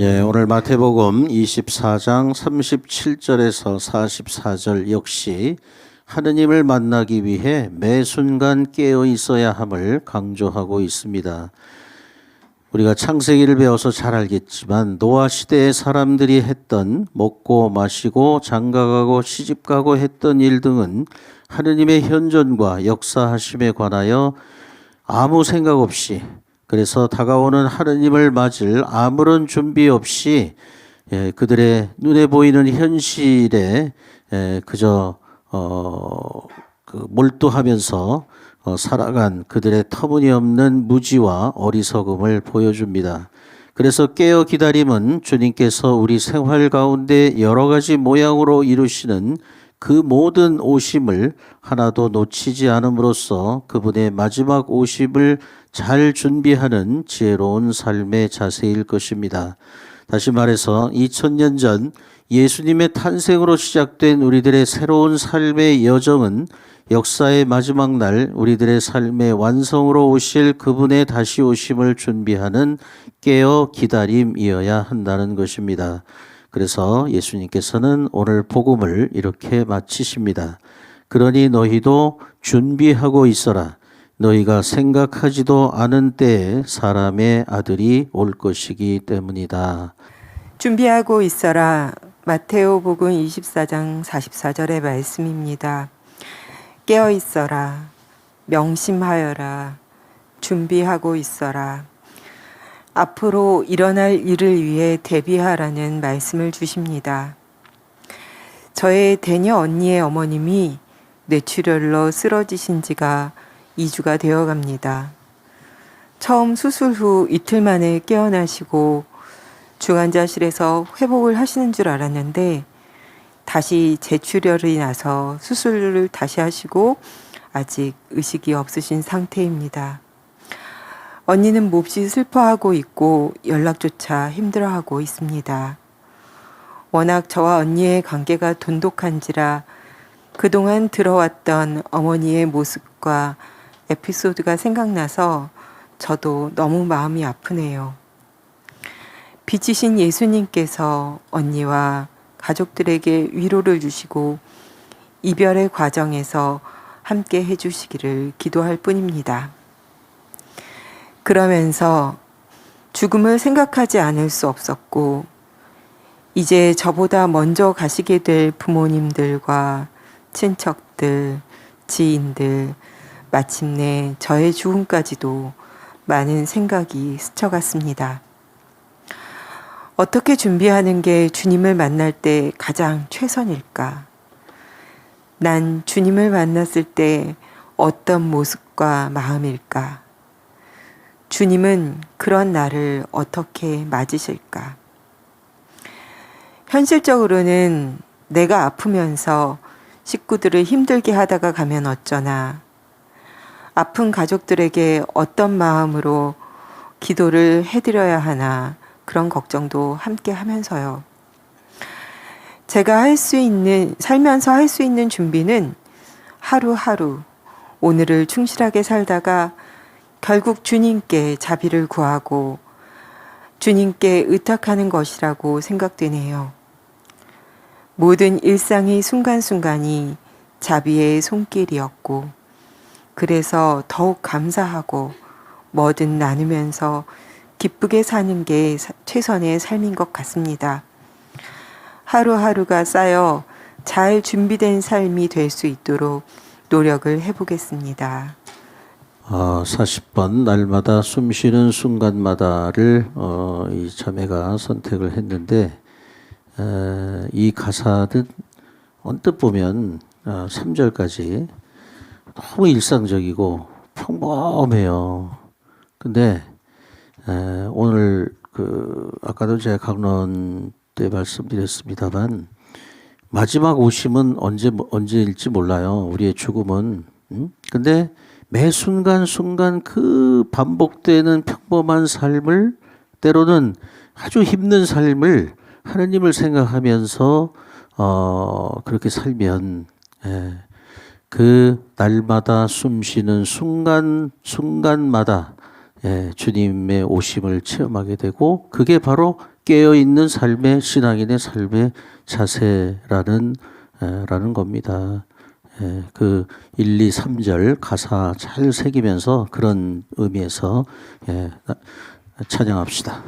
예, 오늘 마태복음 24장 37절에서 44절 역시 하느님을 만나기 위해 매 순간 깨어 있어야 함을 강조하고 있습니다. 우리가 창세기를 배워서 잘 알겠지만 노아 시대의 사람들이 했던 먹고 마시고 장가가고 시집가고 했던 일 등은 하느님의 현존과 역사하심에 관하여 아무 생각 없이 그래서 다가오는 하느님을 맞을 아무런 준비 없이 예, 그들의 눈에 보이는 현실에 예, 그저 어, 그 몰두하면서 어, 살아간 그들의 터무니없는 무지와 어리석음을 보여줍니다. 그래서 깨어 기다림은 주님께서 우리 생활 가운데 여러 가지 모양으로 이루시는 그 모든 오심을 하나도 놓치지 않음으로써 그분의 마지막 오심을 잘 준비하는 지혜로운 삶의 자세일 것입니다. 다시 말해서 2000년 전 예수님의 탄생으로 시작된 우리들의 새로운 삶의 여정은 역사의 마지막 날 우리들의 삶의 완성으로 오실 그분의 다시 오심을 준비하는 깨어 기다림이어야 한다는 것입니다. 그래서 예수님께서는 오늘 복음을 이렇게 마치십니다. 그러니 너희도 준비하고 있어라. 너희가 생각하지도 않은 때에 사람의 아들이 올 것이기 때문이다. 준비하고 있어라. 마테오 복음 24장 44절의 말씀입니다. 깨어 있어라. 명심하여라. 준비하고 있어라. 앞으로 일어날 일을 위해 대비하라는 말씀을 주십니다. 저의 대녀 언니의 어머님이 뇌출혈로 쓰러지신 지가 2주가 되어 갑니다. 처음 수술 후 이틀 만에 깨어나시고 중환자실에서 회복을 하시는 줄 알았는데 다시 재출혈이 나서 수술을 다시 하시고 아직 의식이 없으신 상태입니다. 언니는 몹시 슬퍼하고 있고 연락조차 힘들어하고 있습니다. 워낙 저와 언니의 관계가 돈독한지라 그동안 들어왔던 어머니의 모습과 에피소드가 생각나서 저도 너무 마음이 아프네요. 빛이신 예수님께서 언니와 가족들에게 위로를 주시고 이별의 과정에서 함께 해주시기를 기도할 뿐입니다. 그러면서 죽음을 생각하지 않을 수 없었고, 이제 저보다 먼저 가시게 될 부모님들과 친척들, 지인들, 마침내 저의 죽음까지도 많은 생각이 스쳐갔습니다. 어떻게 준비하는 게 주님을 만날 때 가장 최선일까? 난 주님을 만났을 때 어떤 모습과 마음일까? 주님은 그런 나를 어떻게 맞으실까? 현실적으로는 내가 아프면서 식구들을 힘들게 하다가 가면 어쩌나, 아픈 가족들에게 어떤 마음으로 기도를 해드려야 하나, 그런 걱정도 함께 하면서요. 제가 할 수 있는, 살면서 할 수 있는 준비는 하루하루 오늘을 충실하게 살다가 결국 주님께 자비를 구하고 주님께 의탁하는 것이라고 생각되네요. 모든 일상의 순간순간이 자비의 손길이었고, 그래서 더욱 감사하고 뭐든 나누면서 기쁘게 사는 게 최선의 삶인 것 같습니다. 하루하루가 쌓여 잘 준비된 삶이 될 수 있도록 노력을 해보겠습니다. 어, 40번 날마다 숨 쉬는 순간마다를 어, 이 자매가 선택을 했는데 에, 이 가사는 언뜻 보면 어, 3절까지 너무 일상적이고 평범해요. 근데 에, 오늘 그 아까도 제가 강론 때 말씀드렸습니다만 마지막 오심은 언제 언제일지 몰라요. 우리의 죽음은. 음? 근데 매 순간순간 그 반복되는 평범한 삶을 때로는 아주 힘든 삶을 하나님을 생각하면서 어, 그렇게 살면 예, 그 날마다 숨쉬는 순간 순간마다 예, 주님의 오심을 체험하게 되고 그게 바로 깨어 있는 삶의 신앙인의 삶의 자세라는 예, 라는 겁니다. 예, 그 1, 2, 3절 가사 잘 새기면서 그런 의미에서 예, 찬양합시다.